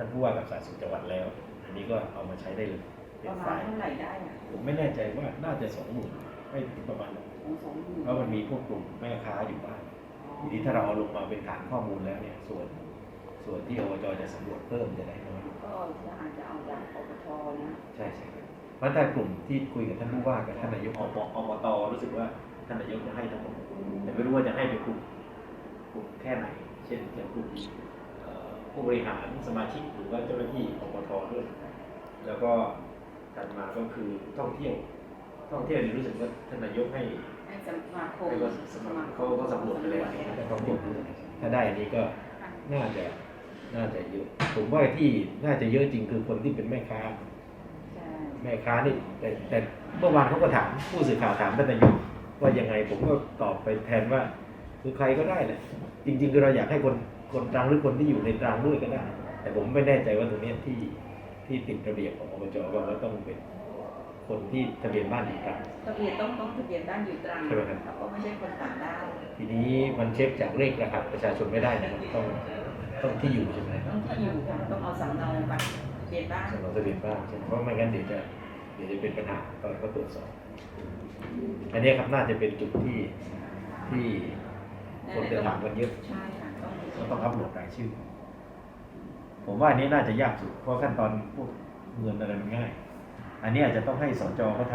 ท่านผู้ว่ากับสาธารณสุขจังหวัดแล้ว อันนี้ก็เอามาใช้ได้เลยปเป็นระไฟมาณล์เท่าไหร่ได้อะผมไม่แน่ใจว่าน่าจะสองหมื่นไม่ถึงประมาณนั้นของสองหมื่นเพราะมันมีพวกกลุ่มแม่ค้าอยู่บ้างทีนี้ถ้าเราเอาลงมาเป็นฐานข้อมูลแล้วเนี่ยส่วน ส่วนที่อบจจะสำรวจเพิ่มจะได้น้อยก็อาจจะเอาจากปปชนะใช่ใช่ครับเพราะแต่กลุ่มที่คุยกับท่านผู้ว่ากับท่านนายกอบอบตรู้สึกว่าท่านนายกจะให้ทั้งหมด แต่ไม่รู้ว่าจะให้เป็นกลุ่มกลุ่มแค่ไหน เช่นจะกลุ่มเอ่อ ผู้บริหารสมาชิกหรือว่าเจ้าหน้าที่อบตด้วยแล้วก็ถัดมาก็คือท่องเที่ยว ท่องเที่ยวเนี่ยรู้สึกว่าท่านนายกให้ให้สมาคมให้ว่าสมัครเขาก็สำรวจไปแล้วเขาบอกถ้าได้อันนี้ก็น่าจะน่าจะเยอะ ผมว่าที่น่าจะเยอะจริงคือคนที่เป็นแม่ค้า ใช่แม่ค้านี่แต่แต่เมื่อวานเขาก็ถามผู้สื่อข่าวถามท่านนายกว่ายังไงผมก็ตอบไปแทนว่า คือใครก็ได้แหละจริง ๆ คือเราอยากให้คน คนตรังหรือคนที่อยู่ในตรังด้วยก็ได้ แต่ผมไม่แน่ใจว่าตรงเนี้ยที่ที่ติดระเบียบของอบจบอกว่าต้องเป็นคนที่ทะเบียนบ้านอยู่ตรังทะเบียนต้องต้องทะเบียนบ้านอยู่ตรังใช่ไหมครับแล้วก็ไม่ใช่คนต่างด้าวทีนี้มันเช็คจากเลขรหัสประชาชนไม่ได้นะครับต้องต้องที่อยู่ใช่ไหมต้องที่อยู่ค่ะต้องเอาสำเนาบัตรทะเบียนบ้านสำเนาทะเบียนบ้านใช่ไหมเพราะไม่งั้นเดี๋ยวจะเดี๋ยวจะเป็นปัญหาตอนเขาตรวจสอบอันนี้ครับน่าจะเป็นจุดที่ที่ คนจะถามกันเยอะใช่ค่ะต้องก็ต้องอัปโหลดรายชื่อ ผมว่าอันนี้น่าจะยากสุด เพราะขั้นตอนพวกเงินอะไรมันง่าย อันนี้อาจจะต้องให้สจเขาท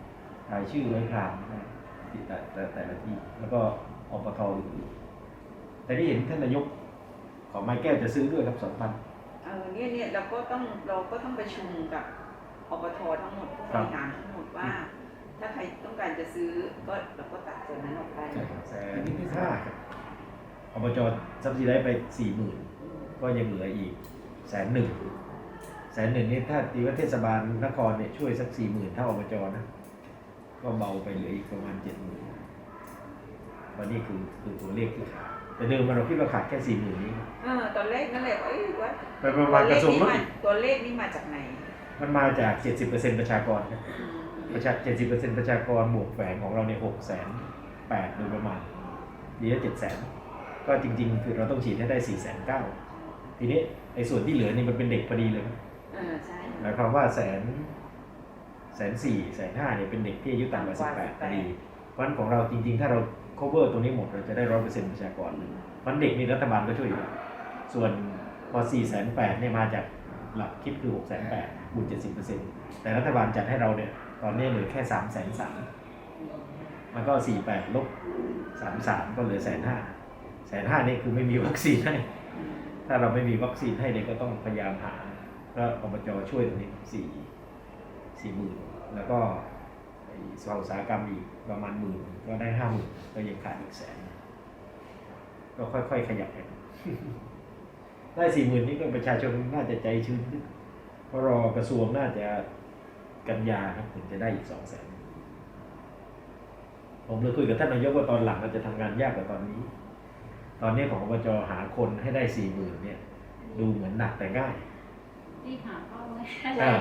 ำรายชื่อไว้พรางให้ที่แต่แต่แต่ละที่ แล้วก็อปทอื่นๆแต่ที่เห็นท่านนายกของไม้แก้วจะซื้อด้วยครับสองพันเออเนี่ยเนี่ยเราก็ต้องเราก็ต้องประชุมกับอบททั้งหมดผู้บริหารทั้งหมดว่า ถ้าใครต้องการจะซื้อก็เราก็ตัดส่วนนั้นออกไปแสนห้าครับอบจซับซิได้ไปสี่หมื่นก็ยังเหลืออีกแสนหนึ่งแสนหนึ่งนี่ถ้าตีว่าเทศบาลนครเนี่ยช่วยสักสี่หมื่นเท่าอบจนะ ก็เบาไปเหลืออีกประมาณเจ็ดหมื่นวันนี้คือคือตัวเลขที่ขาดแต่เดิมเราคิดว่าขาดแค่สี่หมื่นนี้เออตอนแรกนั่นแหละว่าเอ้ยว่าไปประมาณกระทรวงตัวนู้เลขนนี่มาตัวเลขนี่มาจากไหน มันมาจากเจ็ดสิบเปอร์เซ็นต์ประชากรครับอืม ประชาเจ็ดสิบเปอร์เซ็นต์ประชากรบวกแฝงของเราเนี่ยหกแสนแปดโดยประมาณดีละเจ็ดแสนก็จริง ๆ คือเราต้องฉีดให้ได้สี่แสนเก้าทีนี้ไอ้ส่วนที่เหลือนี่มันเป็นเด็กพอดีเลยครับเออใช่หมายความว่าแสนแสนสี่แสนห้าเนี่ยเป็นเด็กที่อายุต่ำกว่าสิบแปดพอดีเพราะฉะนั้นของเราจริง ๆ ถ้าเรา cover ตรงนี้หมดเราจะได้ร้อยเปอร์เซ็นต์ประชากรเลยเพราะฉะนั้นเด็กนี่รัฐบาลก็ช่วยอยู่แล้วส่วนพอสี่แสนแปดเนี่ยมาจากหลักคิดคือหกแสนแปดบวกเจ็ดสิบเปอร์เซ็นต์แต่รัฐบาลจัดให้เราเนี่ย ตอนนี้เหลือแค่สามแสนสามมันก็สี่แปดลบสามสามก็เหลือแสนห้าแสนห้านี่คือไม่มีวัคซีนให้ ถ้าเราไม่มีวัคซีนให้เนี่ยก็ต้องพยายามหาก็อบจช่วยตรงนี้สี่สี่หมื่นแล้วก็สภาอุตสาหกรรมอีกประมาณหมื่นก็ได้ห้าหมื่นก็ยังขาดอีกแสนก็ค่อยๆขยับไปได้สี่หมื่นนี่ก็ประชาชนน่าจะใจชื้นเพราะรอกระทรวงน่าจะ กันยาครับถึงจะได้อีกสองแสนผมเลยคุยกับท่านนายกว่าตอนหลังเราจะทำงานยากกว่าตอนนี้ ตอนนี้ของอบจหาคนให้ได้สี่หมื่นเนี่ย ดูเหมือนหนักแต่ง่าย ที่หาเข้าไว้อ่า